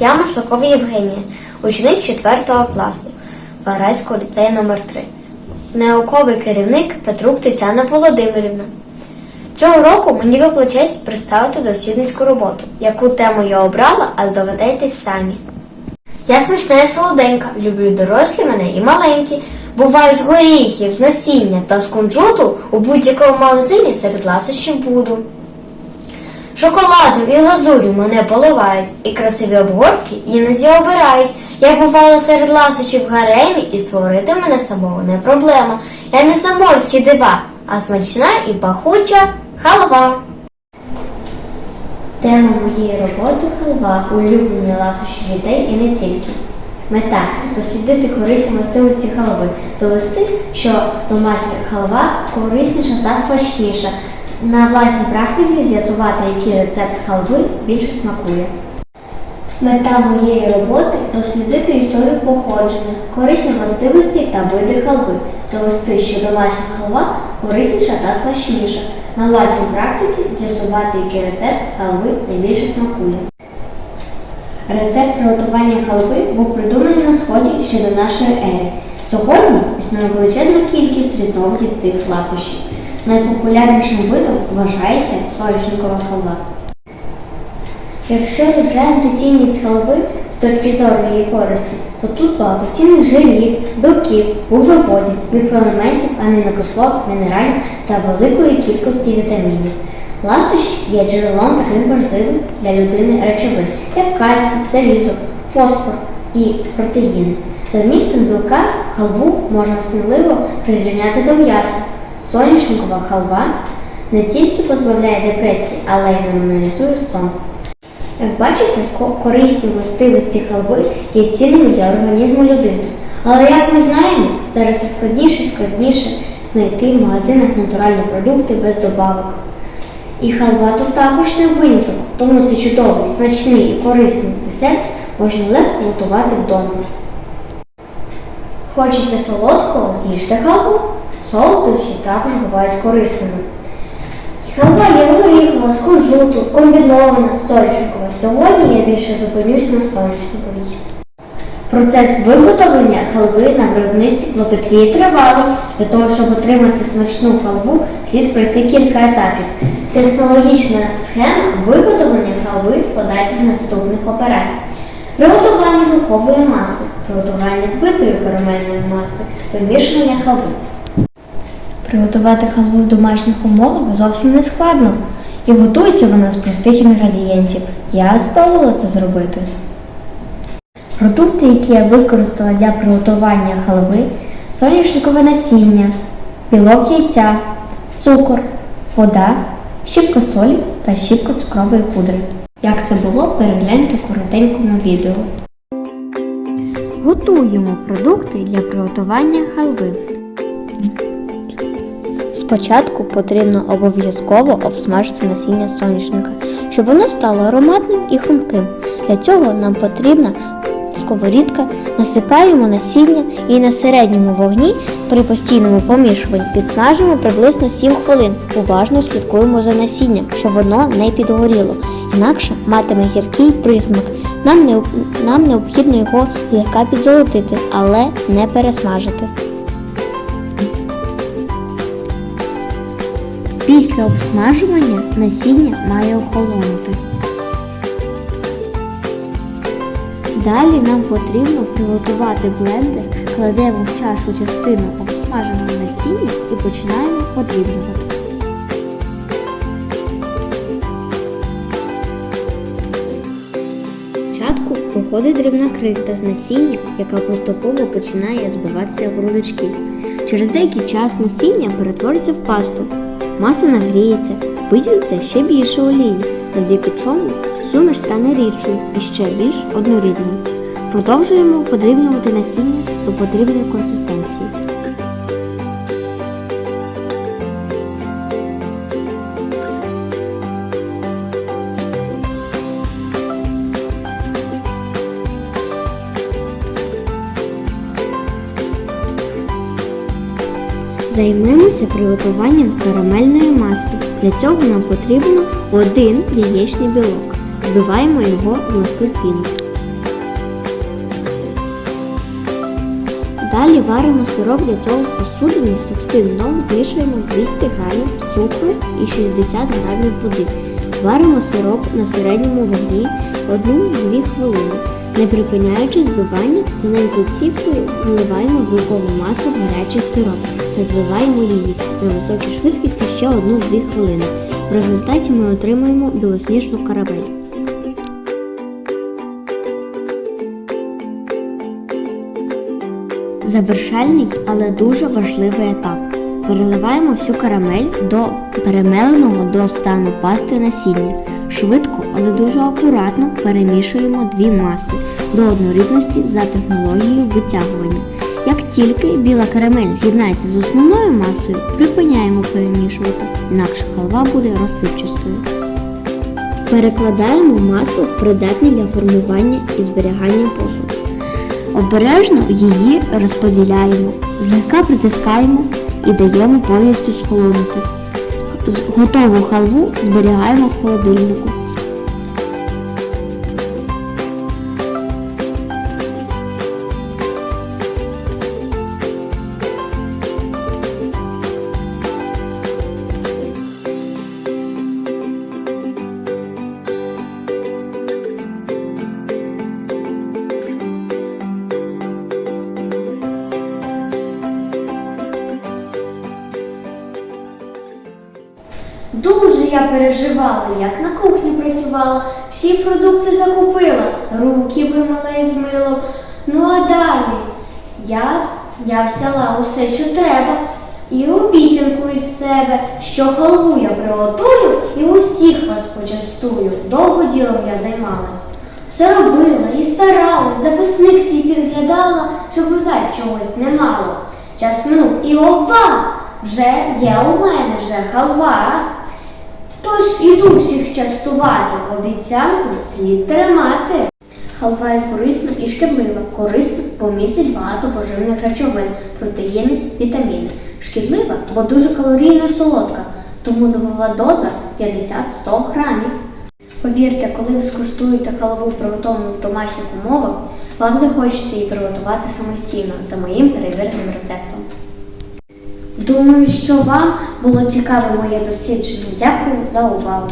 Я Маслакова Євгенія, ученик 4 класу Вараського ліцею номер 3 Науковий керівник Петрук Тетяна Володимирівна. Цього року мені випала представити дослідницьку роботу, яку тему я обрала, а здогадайтесь самі. Я смачна і солоденька, люблю дорослі мене і маленькі. Буваю з горіхів, з насіння та з кунжуту у будь-якому магазині серед ласощів буду. Шоколадом і глазур'ю мене поливають, і красиві обгортки іноді обирають. Я бувала серед ласощів в гаремі, і створити мене самого не проблема. Я не заморські дива, а смачна і пахуча халва. Тема моєї роботи халва, улюблені ласощі дітей і не тільки. Мета дослідити корисні властивості халви, довести, що домашня халва корисніша та смачніша. На власній практиці з'ясувати, який рецепт халви більше смакує. Мета моєї роботи дослідити історію походження, корисні властивості та види халви, довести, що домашня халва корисніша та смачніша. На власній практиці з'ясувати, який рецепт халви найбільше смакує. Рецепт приготування халви був придуманий на сході ще до нашої ери. Сьогодні існує величезна кількість різновидів цих ласощів. Найпопулярнішим видом вважається соняшникова халва. Якщо розглянути цінність халви з точки зору її користі, то тут багато цінних жирів, білків, вуглеводів, мікроелементів, амінокислот, мінералів та великої кількості вітамінів. Ласощ є джерелом таких важливих для людини речовин, як кальцій, залізо, фосфор і протеїни. За вмістом білка халву можна сміливо прирівняти до м'яса. Соняшникова халва не тільки позбавляє депресії, але й нормалізує сон. Як бачите, корисні властивості халви є цінними для організму людини. Але як ми знаємо, зараз все складніше і складніше знайти в магазинах натуральні продукти без добавок. І халва тут також не виняток, тому цей чудовий, смачний і корисний десерт можна легко готувати вдома. Хочеться солодкого, з'їжте халву. Солодощі також бувають корисними. Халва є горіхова, з кунжуту, комбінована, соняшникова. Сьогодні я більше зупинюсь на соняшниковій. Процес виготовлення халви на виробниці клопіткий і тривалий. Для того, щоб отримати смачну халву, слід пройти кілька етапів. Технологічна схема виготовлення халви складається з наступних операцій. Приготування білкової маси, приготування збитої карамельної маси, вимішування халви. Приготувати халву в домашніх умовах зовсім не складно. І готується вона з простих інгредієнтів. Я спробувала це зробити. Продукти, які я використала для приготування халви, соняшникове насіння, білок яйця, цукор, вода, щіпка солі та щіпка цукрової пудри. Як це було, перегляньте в коротенькому відео. Готуємо продукти для приготування халви. Спочатку потрібно обов'язково обсмажити насіння соняшника, щоб воно стало ароматним і хрумким. Для цього нам потрібна сковорідка, насипаємо насіння і на середньому вогні при постійному помішуванні підсмажимо приблизно 7 хвилин. Уважно слідкуємо за насінням, щоб воно не підгоріло, інакше матиме гіркий присмак. Нам, не, нам необхідно його злегка підзолотити, але не пересмажити. Після обсмажування насіння має охолонути. Далі нам потрібно приготувати блендер, кладемо в чашу частину обсмаженого насіння і починаємо подрібнювати. Спочатку виходить дрібна крихта з насіння, яка поступово починає збиватися в грудочки. Через деякий час насіння перетвориться в пасту. Маса нагріється, виділиться ще більше олії, завдяки чому суміш стане рідшою і ще більш однорідною. Продовжуємо подрібнювати насіння до потрібної консистенції. Займемося приготуванням карамельної маси. Для цього нам потрібно один яєчний білок. Збиваємо його в легку піну. Далі варимо сироп для цього посудину з товстим дном змішуємо 200 г цукру і 60 г води. Варимо сироп на середньому вогні 1-2 хвилини. Не припиняючи збивання, тоненькою цівкою вливаємо в білкову масу гарячий сироп та збиваємо її на високій швидкості ще 1-2 хвилини. В результаті ми отримуємо білосніжну карамель. Завершальний, але дуже важливий етап. Переливаємо всю карамель до перемеленого до стану пасти насіння. Швидко, але дуже акуратно перемішуємо дві маси до однорідності за технологією витягування. Як тільки біла карамель з'єднається з основною масою, припиняємо перемішувати, інакше халва буде розсипчастою. Перекладаємо масу в для формування і зберігання посуд. Обережно її розподіляємо, злегка притискаємо і даємо повністю схолонути. Готову халву зберігаємо в холодильнику. Переживала, як на кухні працювала, всі продукти закупила, руки вимила і змила. Ну а далі я, я взяла усе, що треба, і обіцянку із себе, що халву я приготую і усіх вас почастую. Довго ділом я займалась. Все робила і старалась, записник свій підглядала, щоб узать чогось немало. Час минув і ова! Вже є у мене вже халва. Тож іду всіх частувати, обіцянку слід тримати. Халва є корисна і шкідлива. Корисна, бо містить багато поживних речовин, протеїни, вітаміни. Шкідлива, бо дуже калорійна солодка, тому добова доза 50-100 грамів. Повірте, коли ви скуштуєте халву, приготовану в домашніх умовах, вам захочеться її приготувати самостійно за моїм перевіреним рецептом. Думаю, що вам було цікаве моє дослідження. Дякую за увагу.